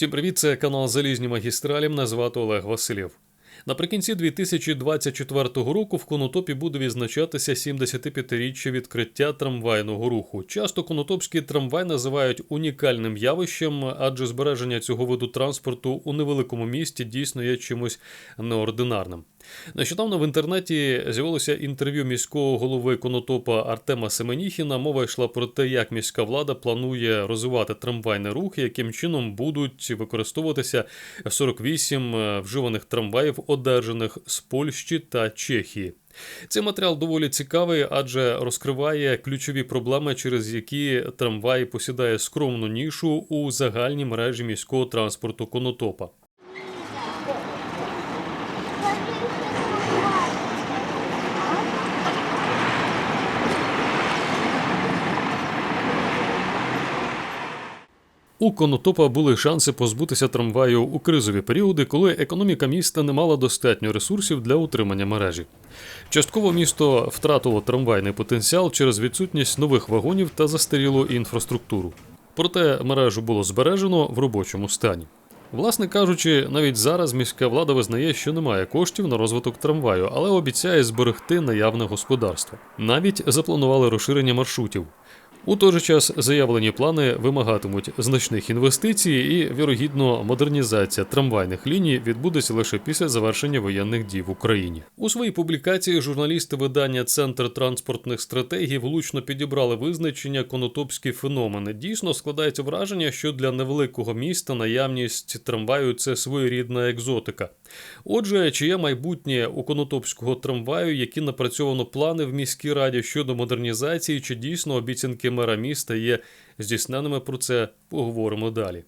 Всім привіт, це канал Залізні магістралі. Мене звати Олег Васильєв. Наприкінці 2024 року в Конотопі буде відзначатися 75-річчя відкриття трамвайного руху. Часто конотопський трамвай називають унікальним явищем, адже збереження цього виду транспорту у невеликому місті дійсно є чимось неординарним. Нещодавно в інтернеті з'явилося інтерв'ю міського голови Конотопа Артема Семеніхіна. Мова йшла про те, як міська влада планує розвивати трамвайний рух, яким чином будуть використовуватися 48 вживаних трамваїв, одержаних з Польщі та Чехії. Цей матеріал доволі цікавий, адже розкриває ключові проблеми, через які трамвай посідає скромну нішу у загальній мережі міського транспорту Конотопа. У Конотопа були шанси позбутися трамваю у кризові періоди, коли економіка міста не мала достатньо ресурсів для утримання мережі. Частково місто втратило трамвайний потенціал через відсутність нових вагонів та застарілу інфраструктуру. Проте мережу було збережено в робочому стані. Власне кажучи, навіть зараз міська влада визнає, що немає коштів на розвиток трамваю, але обіцяє зберегти наявне господарство. Навіть запланували розширення маршрутів. У той же час заявлені плани вимагатимуть значних інвестицій, і вірогідно модернізація трамвайних ліній відбудеться лише після завершення воєнних дій в Україні. У своїй публікації журналісти видання Центр транспортних стратегій влучно підібрали визначення конотопські феномени. Дійсно складається враження, що для невеликого міста наявність трамваю це своєрідна екзотика. Отже, чи є майбутнє у конотопського трамваю, які напрацьовано плани в міській раді щодо модернізації, чи дійсно обіцянки мера міста є здійсненими про це, поговоримо далі.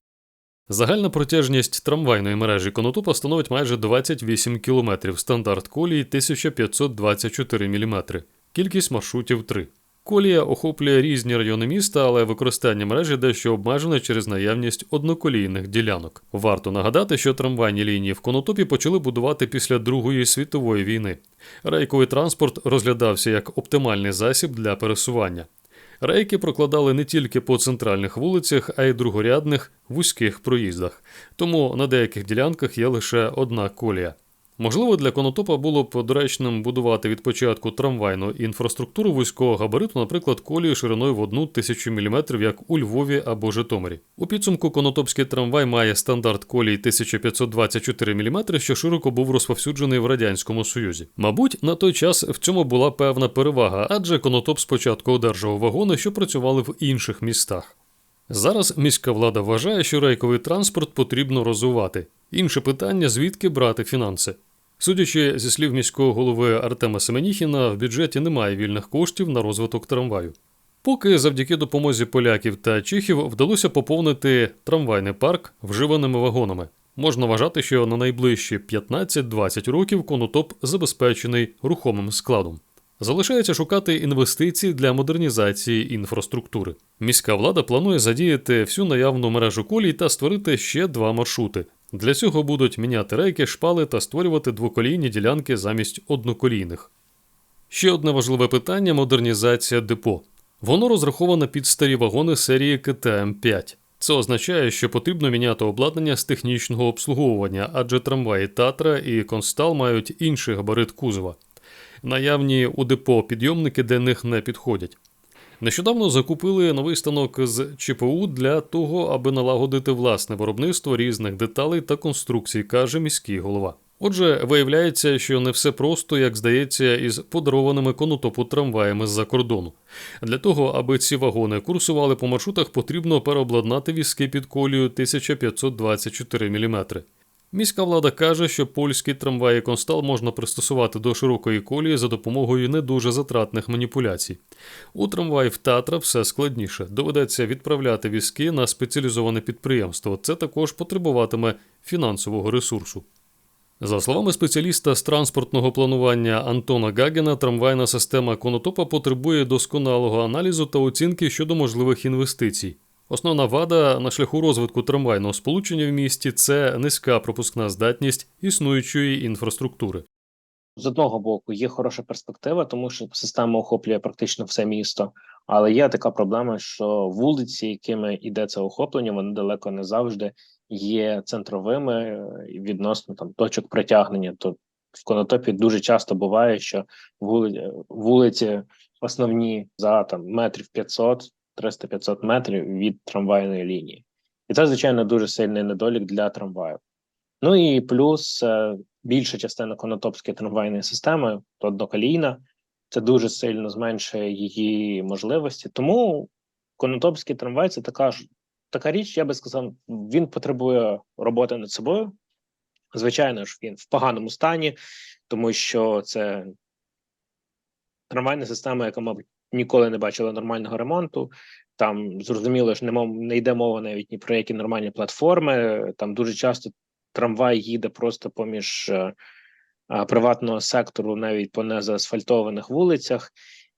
Загальна протяжність трамвайної мережі Конотопа становить майже 28 км, стандарт колії 1524 мм, кількість маршрутів 3. Колія охоплює різні райони міста, але використання мережі дещо обмежене через наявність одноколійних ділянок. Варто нагадати, що трамвайні лінії в Конотопі почали будувати після Другої світової війни. Рейковий транспорт розглядався як оптимальний засіб для пересування. Рейки прокладали не тільки по центральних вулицях, а й другорядних вузьких проїздах, тому на деяких ділянках є лише одна колія. Можливо, для конотопа було б доречним будувати від початку трамвайну інфраструктуру вузького габариту, наприклад, колію шириною в одну тисячу міліметрів, як у Львові або Житомирі. У підсумку конотопський трамвай має стандарт колії 1524 мм, що широко був розповсюджений в радянському союзі. Мабуть, на той час в цьому була певна перевага, адже конотоп спочатку одержав вагони, що працювали в інших містах. Зараз міська влада вважає, що рейковий транспорт потрібно розвивати. Інше питання звідки брати фінанси. Судячи зі слів міського голови Артема Семеніхіна, в бюджеті немає вільних коштів на розвиток трамваю. Поки завдяки допомозі поляків та чехів вдалося поповнити трамвайний парк вживаними вагонами. Можна вважати, що на найближчі 15-20 років конотоп забезпечений рухомим складом. Залишається шукати інвестиції для модернізації інфраструктури. Міська влада планує задіяти всю наявну мережу колій та створити ще два маршрути. Для цього будуть міняти рейки, шпали та створювати двоколійні ділянки замість одноколійних. Ще одне важливе питання модернізація депо. Воно розраховане під старі вагони серії КТМ5. Це означає, що потрібно міняти обладнання з технічного обслуговування, адже трамваї Татра і Констал мають інший габарит кузова. Наявні у депо підйомники для них не підходять. Нещодавно закупили новий станок з ЧПУ для того, аби налагодити власне виробництво різних деталей та конструкцій, каже міський голова. Отже, виявляється, що не все просто, як здається, із подарованими конотопу трамваями з-за кордону. Для того, аби ці вагони курсували по маршрутах, потрібно переобладнати візки під колію 1524 мм. Міська влада каже, що польський трамваї Констал можна пристосувати до широкої колії за допомогою не дуже затратних маніпуляцій. У трамваїв Татра все складніше. Доведеться відправляти візки на спеціалізоване підприємство. Це також потребуватиме фінансового ресурсу. За словами спеціаліста з транспортного планування Антона Гагена, трамвайна система Конотопа потребує досконалого аналізу та оцінки щодо можливих інвестицій. Основна вада на шляху розвитку трамвайного сполучення в місті це низька пропускна здатність існуючої інфраструктури. з одного боку є хороша перспектива, тому що система охоплює практично все місто. Але є така проблема, що вулиці, якими йде це охоплення, вони далеко не завжди є центровими е, відносно там точок притягнення. То в конотопі дуже часто буває, що вули- вулиці основні за там метрів 500, 300-500 метрів від трамвайної лінії, і це звичайно дуже сильний недолік для трамваю. Ну і плюс е, більша частина конотопської трамвайної системи, одноколійна, це дуже сильно зменшує її можливості. Тому конотопський трамвай це така ж така річ, я би сказав, він потребує роботи над собою. Звичайно ж, він в поганому стані, тому що це трамвайна система, яка, мабуть, ніколи не бачила нормального ремонту. Там зрозуміло ж не мов не йде мова навіть ні про які нормальні платформи. Там дуже часто трамвай їде просто поміж е, а, приватного сектору, навіть по незаасфальтованих вулицях,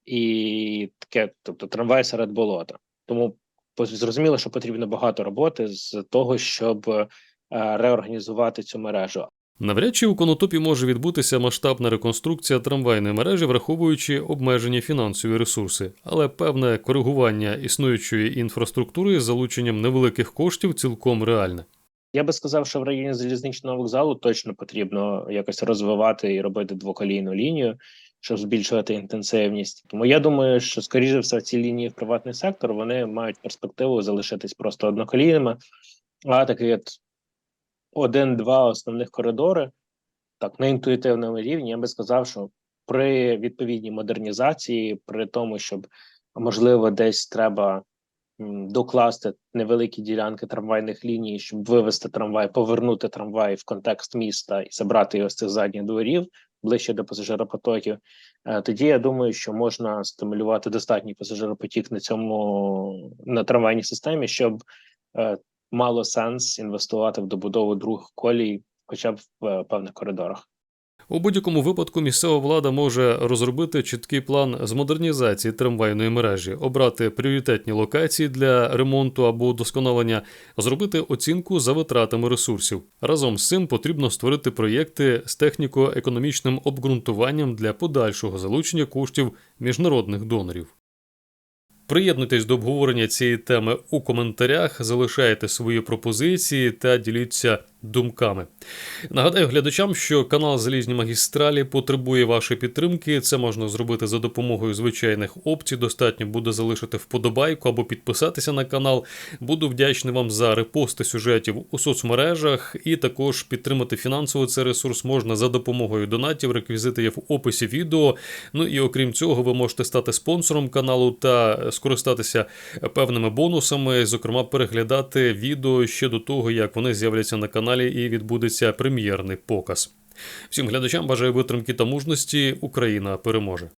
і таке, тобто трамвай серед болота. Тому зрозуміло, що потрібно багато роботи з того, щоб е, реорганізувати цю мережу. Навряд чи у конотопі може відбутися масштабна реконструкція трамвайної мережі, враховуючи обмежені фінансові ресурси, але певне коригування існуючої інфраструктури з залученням невеликих коштів цілком реальне. Я би сказав, що в районі залізничного вокзалу точно потрібно якось розвивати і робити двоколійну лінію, щоб збільшувати інтенсивність. Тому я думаю, що скоріше все ці лінії в приватний сектор вони мають перспективу залишитись просто одноколійними, а такий от один-два основних коридори, так на інтуїтивному рівні, я би сказав, що при відповідній модернізації, при тому, щоб можливо десь треба докласти невеликі ділянки трамвайних ліній, щоб вивести трамвай, повернути трамвай в контекст міста і забрати його з цих задніх дворів ближче до пасажиропотоків. Е, Тоді я думаю, що можна стимулювати достатній пасажиропотік на цьому на трамвайній системі, щоб е, мало сенс інвестувати в добудову других колій, хоча б в е, певних коридорах. У будь-якому випадку місцева влада може розробити чіткий план з модернізації трамвайної мережі, обрати пріоритетні локації для ремонту або удосконалення, зробити оцінку за витратами ресурсів. Разом з цим потрібно створити проєкти з техніко-економічним обґрунтуванням для подальшого залучення коштів міжнародних донорів. Приєднуйтесь до обговорення цієї теми у коментарях, залишайте свої пропозиції та діліться думками. Нагадаю глядачам, що канал Залізні магістралі потребує вашої підтримки. Це можна зробити за допомогою звичайних опцій. Достатньо буде залишити вподобайку або підписатися на канал. Буду вдячний вам за репости сюжетів у соцмережах, і також підтримати фінансово цей ресурс можна за допомогою донатів. Реквізити є в описі відео. Ну і окрім цього, ви можете стати спонсором каналу та скористатися певними бонусами, зокрема, переглядати відео ще до того, як вони з'являться на каналі і відбудеться прем'єрний показ. Всім глядачам бажаю витримки та мужності. Україна переможе.